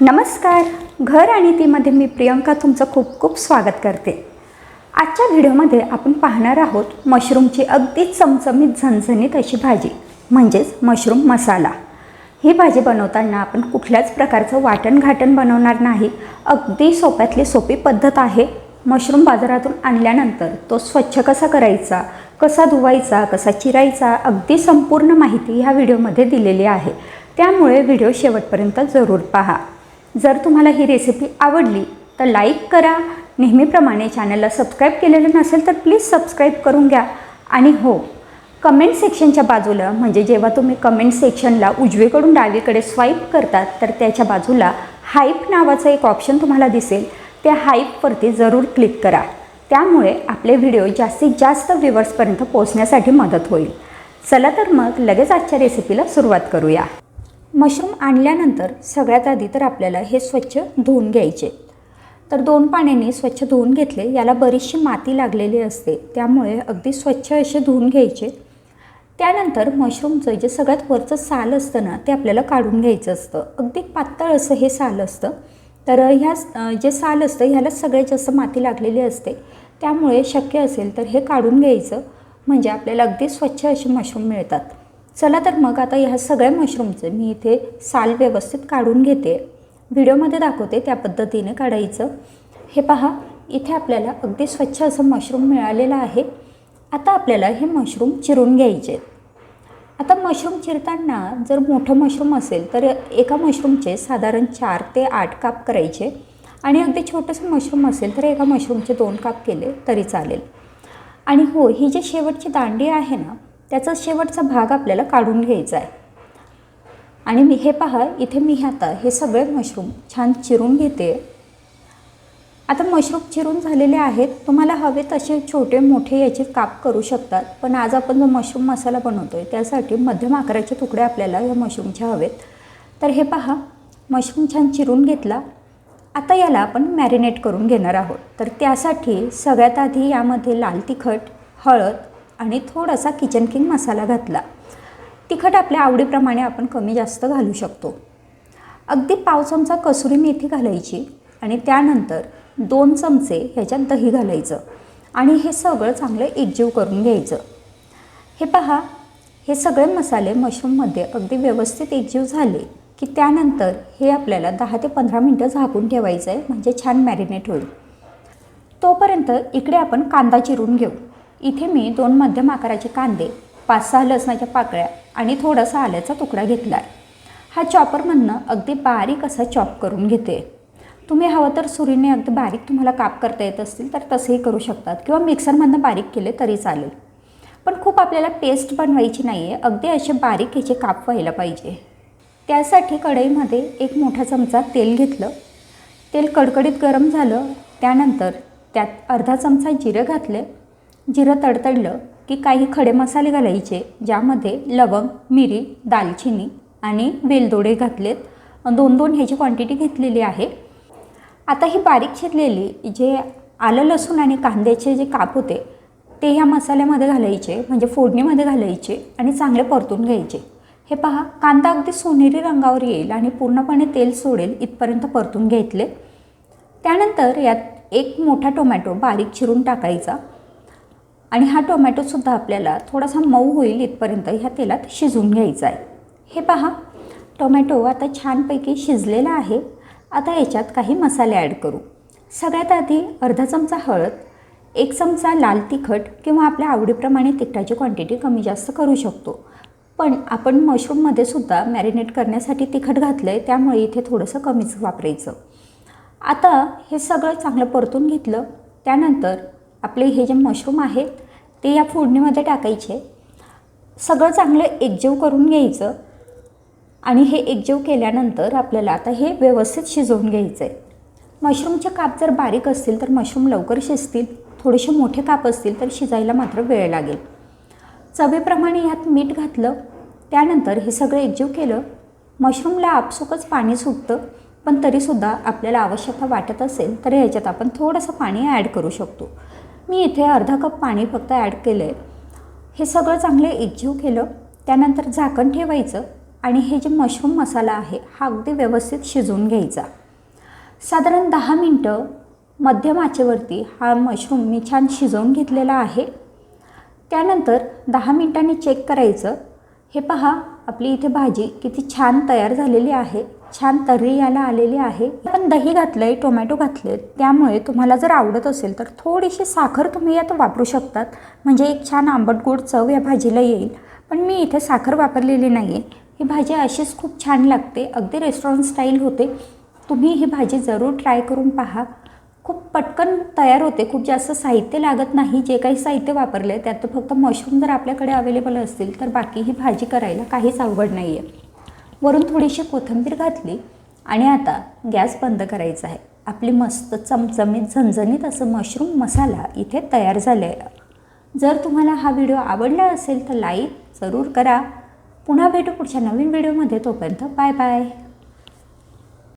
नमस्कार. घर आणि तीमध्ये मी प्रियंका तुमचं खूप खूप स्वागत करते. आजच्या व्हिडिओमध्ये आपण पाहणार आहोत मशरूमची अगदी चमचमीत झणझणीत अशी भाजी म्हणजेच मशरूम मसाला. ही भाजी बनवताना आपण कुठल्याच प्रकारचं वाटण घाटण बनवणार नाही. अगदी सोप्यातली सोपी पद्धत आहे. मशरूम बाजारातून आणल्यानंतर तो स्वच्छ कसा करायचा कसा धुवायचा कसा चिरायचा अगदी संपूर्ण माहिती ह्या व्हिडिओमध्ये दिलेली आहे. त्यामुळे व्हिडिओ शेवटपर्यंत जरूर पहा. जर तुम्हाला ही रेसिपी आवडली तर लाईक करा. नेहमीप्रमाणे चॅनलला सबस्क्राईब केलेलं नसेल तर प्लीज सबस्क्राईब करून घ्या. आणि हो कमेंट सेक्शनच्या बाजूला म्हणजे जेव्हा तुम्ही कमेंट सेक्शनला उजवीकडून डावीकडे स्वाईप करतात तर त्याच्या बाजूला हाईप नावाचं एक ऑप्शन तुम्हाला दिसेल. त्या हाईपवरती जरूर क्लिक करा. त्यामुळे आपले व्हिडिओ जास्तीत जास्त व्ह्युअर्सपर्यंत पोहोचण्यासाठी मदत होईल. चला तर मग लगेच आजच्या रेसिपीला सुरुवात करूया. मशरूम आणल्यानंतर सगळ्यात आधी तर आपल्याला हे स्वच्छ धुवून घ्यायचे. तर दोन पाण्याने स्वच्छ धुवून घेतले. याला बरीचशी माती लागलेली असते. त्यामुळे अगदी स्वच्छ असे धुवून घ्यायचे. त्यानंतर मशरूमचं जे सगळ्यात वरचं साल असतं ना ते आपल्याला काढून घ्यायचं असतं. अगदी पातळ असं हे साल असतं. तर ह्या जे साल असतं ह्याला सगळ्यात जास्त माती लागलेली असते. त्यामुळे शक्य असेल तर हे काढून घ्यायचं. म्हणजे आपल्याला अगदी स्वच्छ असे मशरूम मिळतात. चला तर मग आता ह्या सगळ्या मशरूमचे मी इथे साल व्यवस्थित काढून घेते. व्हिडिओमध्ये दाखवते त्या पद्धतीने काढायचं. हे पहा इथे आपल्याला अगदी स्वच्छ असं मशरूम मिळालेलं आहे. आता आपल्याला हे मशरूम चिरून घ्यायचे. आता मशरूम चिरताना जर मोठं मशरूम असेल तर एका मशरूमचे साधारण चार ते आठ काप करायचे. आणि अगदी छोटंसं मशरूम असेल तर एका मशरूमचे दोन काप केले तरी चालेल. आणि हो ही जी शेवटची दांडी आहे ना त्याचा शेवटचा भाग आपल्याला काढून घ्यायचा आहे. आणि मी हे पहा इथे मी आता हे सगळे मशरूम छान चिरून घेते. आता मशरूम चिरून झालेले आहेत. तुम्हाला हवे तसे छोटे मोठे याचे काप करू शकतात. पण आज आपण जो मशरूम मसाला बनवतो आहे त्यासाठी मध्यम आकाराचे तुकडे आपल्याला या मशरूमचे हवेत. तर हे पहा मशरूम छान चिरून घेतला. आता याला आपण मॅरिनेट करून घेणार आहोत. तर त्यासाठी सगळ्यात आधी यामध्ये लाल तिखट हळद आणि थोडासा किचन किंग मसाला घातला. तिखट आपल्या आवडीप्रमाणे आपण कमी जास्त घालू शकतो. अगदी पाव चमचा कसुरी मेथी घालायची आणि त्यानंतर दोन चमचे ह्याच्यात दही घालायचं आणि हे सगळं चांगलं एकजीव करून घ्यायचं. हे पहा हे सगळे मसाले मशरूममध्ये अगदी व्यवस्थित एकजीव झाले की त्यानंतर हे आपल्याला दहा ते पंधरा मिनटं झाकून ठेवायचं आहे म्हणजे छान मॅरिनेट होईल. तोपर्यंत इकडे आपण कांदा चिरून घेऊ. इथे मी दोन मध्यम आकाराचे कांदे पाच सहा लसणाच्या पाकळ्या आणि थोडासा आल्याचा तुकडा घेतला आहे हा चॉपरमधनं अगदी बारीक असा चॉप करून घेते. तुम्ही हवं तर सुरीने अगदी बारीक तुम्हाला काप करता येत असतील तर तसेही करू शकतात किंवा मिक्सरमधनं बारीक केले तरी चालेल. पण खूप आपल्याला पेस्ट बनवायची नाही आहे अगदी असे बारीक ह्याचे काप व्हायला पाहिजे. त्यासाठी कढईमध्ये एक मोठा चमचा तेल घेतलं. तेल कडकडीत गरम झालं. त्यानंतर त्यात अर्धा चमचा जिरं घातले. जिरं तडतडलं की काही खडे मसाले घालायचे ज्यामध्ये लवंग मिरी दालचिनी आणि वेलदोडे घातलेत. दोन दोन ह्याची क्वांटिटी घेतलेली आहे. आता ही बारीक चिरलेली जे आलं लसूण आणि कांद्याचे जे काप होते ते ह्या मसाल्यामध्ये घालायचे म्हणजे फोडणीमध्ये घालायचे आणि चांगले परतून घ्यायचे. हे पहा कांदा अगदी सोनेरी रंगावर येईल आणि पूर्णपणे तेल सोडेल इथपर्यंत परतून घेतले. त्यानंतर यात एक मोठा टोमॅटो बारीक चिरून टाकायचा. आणि हा टोमॅटोसुद्धा आपल्याला थोडासा मऊ होईल इथपर्यंत ह्या तेलात शिजवून घ्यायचा आहे. हे पहा टोमॅटो आता छानपैकी शिजलेला आहे. आता याच्यात काही मसाले ॲड करू. सगळ्यात आधी अर्धा चमचा हळद एक चमचा लाल तिखट किंवा आपल्या आवडीप्रमाणे तिखटाची क्वांटिटी कमी जास्त करू शकतो. पण आपण मशरूममध्ये सुद्धा मॅरिनेट करण्यासाठी तिखट घातलं आहे त्यामुळे इथे थोडंसं कमीच वापरायचं. आता हे सगळं चांगलं परतून घेतलं. त्यानंतर आपले हे जे मशरूम आहेत ते या फोडणीमध्ये टाकायचे. सगळं चांगलं एकजीव करून घ्यायचं आणि हे एकजीव केल्यानंतर आपल्याला आता हे व्यवस्थित शिजवून घ्यायचं आहे मशरूमचे काप जर बारीक असतील तर मशरूम लवकर शिजतील. थोडेसे मोठे काप असतील तर शिजायला मात्र वेळ लागेल. चवीप्रमाणे ह्यात मीठ घातलं. त्यानंतर हे सगळं एकजीव केलं. मशरूमला आपसुकच पाणी सुटतं पण तरीसुद्धा आपल्याला आवश्यकता वाटत असेल तर ह्याच्यात आपण थोडंसं पाणी ॲड करू शकतो. मी इथे अर्धा कप पाणी फक्त ॲड केलं आहे हे सगळं चांगलं एकजीव केलं त्यानंतर झाकण ठेवायचं आणि हे जे मशरूम मसाला आहे हा अगदी व्यवस्थित शिजवून घ्यायचा. साधारण दहा मिनटं मध्यम आचेवरती हा मशरूम मी छान शिजवून घेतलेला आहे. त्यानंतर दहा मिनटांनी चेक करायचं. हे पहा आपली इथे भाजी किती छान तयार झालेली आहे. छान तर्री याला आलेली आहे. आपण दही घातलं आहे टोमॅटो घातले त्यामुळे तुम्हाला जर आवडत असेल तर थोडीशी साखर तुम्ही यात वापरू शकतात. म्हणजे एक छान आंबट गोड चव या भाजीला येईल. पण मी इथे साखर वापरलेली नाही आहे ही भाजी अशीच खूप छान लागते. अगदी रेस्टॉरंट स्टाईल होते. तुम्ही ही भाजी जरूर ट्राय करून पहा. खूप पटकन तयार होते. खूप जास्त साहित्य लागत नाही. जे काही साहित्य वापरलं आहे त्यात फक्त मशरूम जर आपल्याकडे अवेलेबल असतील तर बाकी ही भाजी करायला काहीच अवघड नाही आहे वरून थोडीशी कोथिंबीर घातली आणि आता गॅस बंद करायचा आहे. आपली मस्त चमचमीत झणझणीत असं मशरूम मसाला इथे तयार झाले आहे जर तुम्हाला हा व्हिडिओ आवडला असेल तर लाईक जरूर करा. पुन्हा भेटू पुढच्या नवीन व्हिडिओमध्ये तोपर्यंत बाय बाय.